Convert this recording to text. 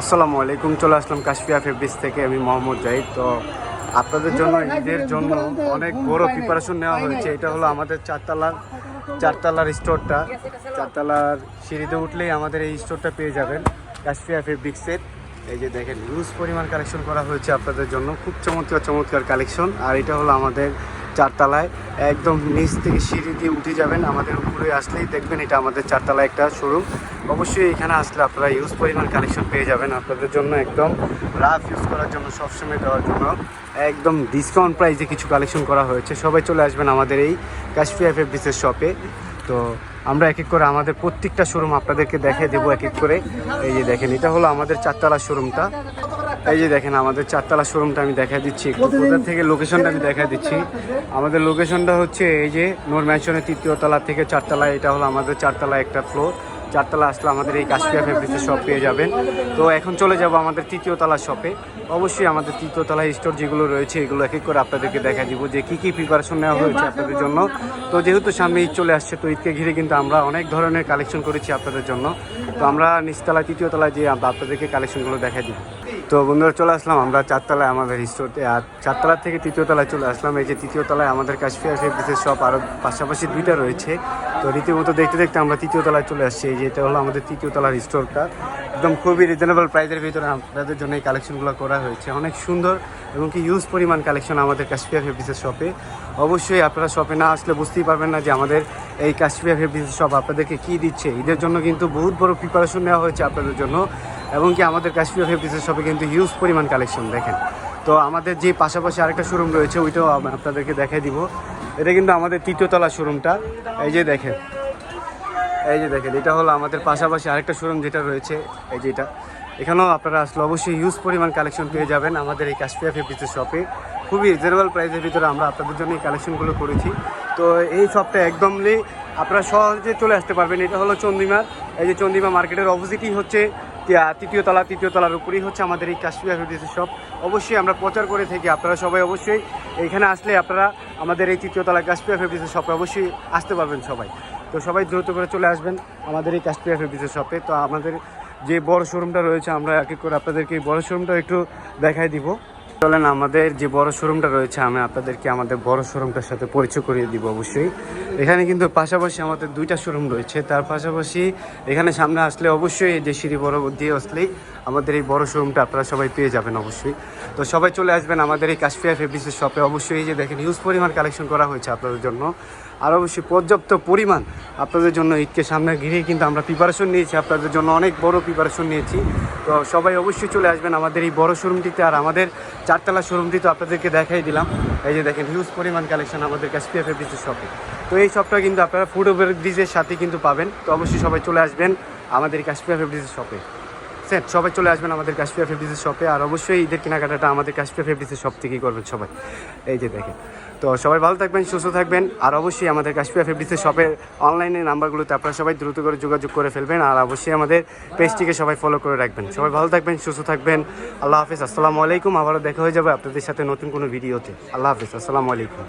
আসসালামু আলাইকুম, চলে আসলাম কাশফিয়া ফেব্রিক্স থেকে, আমি মোহাম্মদ জাহিদ। তো আপনাদের জন্য ঈদের জন্য অনেক বড় প্রিপারেশন নেওয়া হয়েছে। এটা হলো আমাদের চারতলার চারতলার স্টোরটা চারতলার সিঁড়িতে উঠলেই আমাদের এই স্টোরটা পেয়ে যাবেন কাশফিয়া ফেব্রিক্সের এই যে দেখেন হিউজ পরিমাণ কালেকশন করা হয়েছে আপনাদের জন্য। খুব চমৎকার চমৎকার কালেকশন আর এটা হলো আমাদের চারতলায় একদম নিচ থেকে সিঁড়ি দিয়ে উঠে যাবেন। আমাদের উপরে আসলেই দেখবেন এটা আমাদের চারতলায় একটা শোরুম অবশ্যই এখানে আসলে আপনারা ইউজ পরিমাণ কালেকশন পেয়ে যাবেন আপনাদের জন্য একদম রাফ ইউজ করার জন্য, সবসময় দেওয়ার জন্য। একদম ডিসকাউন্ট প্রাইসে কিছু কালেকশন করা হয়েছে। সবাই চলে আসবেন আমাদের এই কাশফিয়া ফেব্রিক্সের শপে তো আমরা এক এক করে আমাদের প্রত্যেকটা শোরুম আপনাদেরকে দেখে দেবো এক এক করে। এই যে দেখেন, এটা হলো আমাদের চারতলা শোরুমটা এই যে দেখেন আমাদের চারতলা শোরুমটা আমি দেখা দিচ্ছি একটু। কোথা থেকে লোকেশনটা আমি দেখা দিচ্ছি? আমাদের লোকেশনটা হচ্ছে এই যে নূর ম্যানশনের তৃতীয় তলা থেকে চারতলা এটা হলো আমাদের চারতলা একটা ফ্লোর চারতলা আসলে আমাদের এই কাশ্মীর ফেব্রিক্সের শপ পেয়ে যাবেন। তো এখন চলে যাব আমাদের তৃতীয় তলা শপে অবশ্যই আমাদের তৃতীয় তলায় স্টোর যেগুলো রয়েছে এগুলো এক এক করে আপনাদেরকে দেখা দিব যে কী কী প্রিপারেশন নেওয়া হয়েছে আপনাদের জন্য। তো যেহেতু সামনে ঈদ চলে আসছে তো ঈদকে ঘিরে কিন্তু আমরা অনেক ধরনের কালেকশন করেছি আপনাদের জন্য। তো আমরা নিচতলায় তৃতীয় তলায় যে আপনাদেরকে কালেকশনগুলো দেখা দিব। তো বন্ধুরা চলে আসলাম, আমরা চারতলায় আমাদের স্টোরতে আর চারতলা থেকে তৃতীয় তলায় চলে আসলাম। এই যে তৃতীয় তলায় আমাদের কাশফিয়া ফেব্রিক্সের শপ আরও পাশাপাশি দুইটা রয়েছে। তো রীতিমতো দেখতে দেখতে আমরা তৃতীয় তলায় চলে আসছি। এই যে এটা হলো আমাদের তৃতীয় তলার স্টোরটা একদম খুবই রিজনেবল প্রাইসের ভিতরে আপনাদের জন্য এই কালেকশনগুলো করা হয়েছে। অনেক সুন্দর এবং কি ইউজ পরিমাণ কালেকশন আমাদের কাশফিয়া ফেব্রিক্সের শপে অবশ্যই আপনারা শপে না আসলে বুঝতেই পারবেন না যে আমাদের এই কাশফিয়া ফেব্রিক্সের শপ আপনাদেরকে কী দিচ্ছে? ঈদের জন্য কিন্তু বহুত বড় প্রিপারেশন নেওয়া হয়েছে আপনাদের জন্য। এবং কি আমাদের কাশ্মীর ফেব্রিক্সের শপে কিন্তু হিউজ পরিমাণ কালেকশন দেখেন। তো আমাদের যে পাশাপাশি আরেকটা শোরুম রয়েছে, ওইটাও আপনাদেরকে দেখাই দিব। এটা কিন্তু আমাদের তৃতীয়তলা শোরুমটা এই যে দেখেন। এই যে দেখেন, এটা হলো আমাদের পাশাপাশি আরেকটা শোরুম যেটা রয়েছে। এই যে এটা। এখানেও আপনারা আসলে অবশ্যই হিউজ পরিমাণ কালেকশন পেয়ে যাবেন আমাদের এই কাশ্মীর ফেব্রিক্সের শপে খুবই রিজনেবল প্রাইসের ভিতরে আমরা আপনাদের জন্য এই কালেকশনগুলো করেছি। তো এই শপটা একদমলি আপনারা সহজে চলে আসতে পারবেন। এটা হলো চন্দিমার এই যে চন্দিমা মার্কেটের অপোজিটই হচ্ছে, তিয়া- তৃতীয় তলা, তৃতীয় তলার উপরেই হচ্ছে আমাদের এই কাশ্মীর ফেব্রিক্সের শপ অবশ্যই আমরা প্রচার করে থাকি। আপনারা সবাই অবশ্যই এইখানে আসলে আপনারা আমাদের এই তৃতীয় তলা কাশ্মীর ফেব্রিক্সের শপে অবশ্যই আসতে পারবেন সবাই। তো সবাই দ্রুত করে চলে আসবেন আমাদের এই কাশ্মীর ফেব্রিক্সের শপে তো আমাদের যে বড় শোরুমটা রয়েছে, আমরা এক এক করে আপনাদেরকে এই বড় শোরুমটা একটু দেখাই দিব। চলেন, আমাদের যে বড় শোরুমটা রয়েছে, আমি আপনাদেরকে আমাদের বড় শোরুমটার সাথে পরিচয় করিয়ে দিব অবশ্যই। এখানে কিন্তু পাশাপাশি আমাদের দুইটা শোরুম রয়েছে। তার পাশাপাশি এখানে সামনে আসলে অবশ্যই যে সিঁড়ি বড় দিয়ে আসলেই আমাদের এই বড় শোরুমটা আপনারা সবাই পেয়ে যাবেন অবশ্যই। তো সবাই চলে আসবেন আমাদের এই কাশফিয়া ফেব্রিক্সের শপে অবশ্যই যে দেখেন হিউজ পরিমাণ কালেকশন করা হয়েছে আপনাদের জন্য। আর অবশ্যই পর্যাপ্ত পরিমাণ আপনাদের জন্য ঈদকে সামনে ঘিরে কিন্তু আমরা প্রিপারেশন নিয়েছি। আপনাদের জন্য অনেক বড় প্রিপারেশন নিয়েছি। তো সবাই অবশ্যই চলে আসবেন আমাদের এই বড় শোরুমটিতে আর আমাদের চারতলা শোরুমটি তো আপনাদেরকে দেখাই দিলাম। এই যে দেখেন হিউজ পরিমাণ কালেকশন আমাদের কাশপিয়া ফেব্রিক্সের শপে তো এই শপটা কিন্তু আপনারা ফুড ওভার ব্রিজের সাথে কিন্তু পাবেন। তো অবশ্যই সবাই চলে আসবেন আমাদের এই কাশপিয়া ফেব্রিক্সের শপে স্যার সবাই চলে আসবেন আমাদের কাশপিয়া ফেব্রিক্সের শপে আর অবশ্যই ঈদের কেনাকাটাটা আমাদের কাশপিয়া ফেব্রিক্সের শপ থেকেই করবেন সবাই। এই যে দেখেন। তো সবাই ভালো থাকবেন, সুস্থ থাকবেন। আর অবশ্যই আমাদের কাশপিয়া ফেব্রিক্সের শপের অনলাইনে নাম্বারগুলোতে আপনারা সবাই দ্রুত করে যোগাযোগ করে ফেলবেন। আর অবশ্যই আমাদের পেজটিকে সবাই ফলো করে রাখবেন। সবাই ভালো থাকবেন, সুস্থ থাকবেন। আল্লাহ হাফিজ। আসসালামু আলাইকুম। আবারও দেখা হয়ে যাবে আপনাদের সাথে নতুন কোনো ভিডিওতে। আল্লাহ হাফিজ। আসসালামু আলাইকুম।